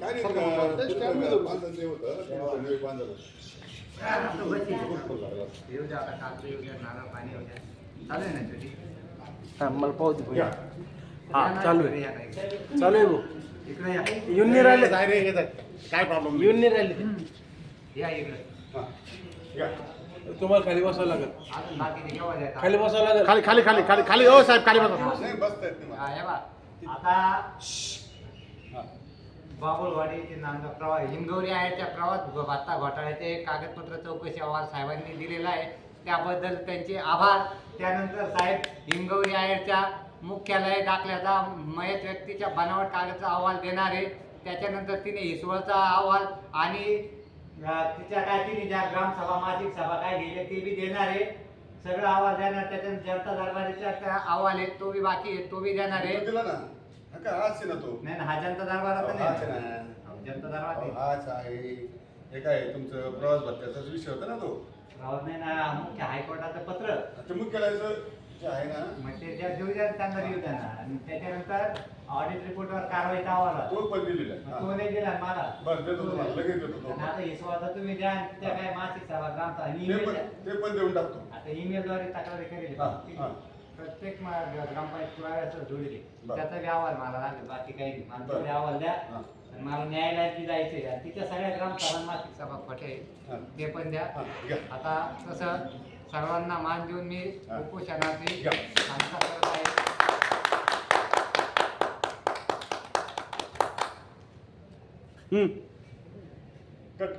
काय नाही हा, मला पाहू दे. हा चालू आहे. चालू आहे भाऊ. येऊन नाही राहिले. काय प्रॉब्लेम येऊन नाही राहिले. तुम्हाला खाली बसावं लागेल. खाली बसावं लागेल. खाली खाली खाली खाली खाली. हो साहेब खाली बसा. नाही बसता येत नाही मला. बघ. आता बाबुलवाडीचे ते नांदगाव प्रवास हिंगवली आहे त्या प्रवास भत्ता घोटाळ्याचे कागदपत्र चौकशी अहवाल साहेबांनी दिलेला आहे. त्याबद्दल त्यांचे आभार. त्यानंतर साहेब हिंगवली आहेच्या मुख्यालय दाखल्याचा मयत व्यक्तीच्या बनावट कागदचा अहवाल देणार आहे. त्याच्यानंतर तिने हिसवळचा अहवाल आणि तिच्या काय तिने ज्या ग्रामसभा मासिक सभा काय गेले ते बी देणार आहे. सगळं अहवाल देणार त्याच्यानंतर जनता दरबारीचा त्या अहवाल आहे तो बी बाकी आहे तो बी देणार आहे. हा काय हाच आहे ना तो नाही ना हा जनता दरबाराचा हो, हाच आहे नाही ना. हो, जनता दरबार हो, आहे. हाच आहे हे काय तुमचं प्रवास भत्त्याचाच विषय होता ना तो राहत नाही ना मुख्य हायकोर्टाचं पत्र ते मुख्यालयाचं जे आहे ना मग ते ज्या देऊ द्या त्यांना देऊ द्या ना आणि त्याच्यानंतर ऑडिट रिपोर्टवर कारवाईचा अहवाल आला. तो पण दिलेला आहे. मग हा. नाही दिला मला बरं देतो तुम्हाला लगेच देतो तो आणि आता हिसवाचा तुम्ही द्या आणि त्या काय मासिक सभा ग्रामचा आणि ते email पण द्या. ते पण देऊन टाकतो आता ईमेलद्वारे तक्रारी करेल हा, हा. प्रत्येक मा- ग्रामपंचायत कुणाला जोडले. बरं. त्याचा व्यवहार मला लागेल बाकी काही नाही. मला द्या. आणि मला न्यायालयात बी जायचंय. आणि तिच्या सगळ्या ग्रामसभा मासिक सभा पटे ते पण द्या. आता तसं सर्वांना मान देऊन मी हां. उपोषणाची करत आहे. कट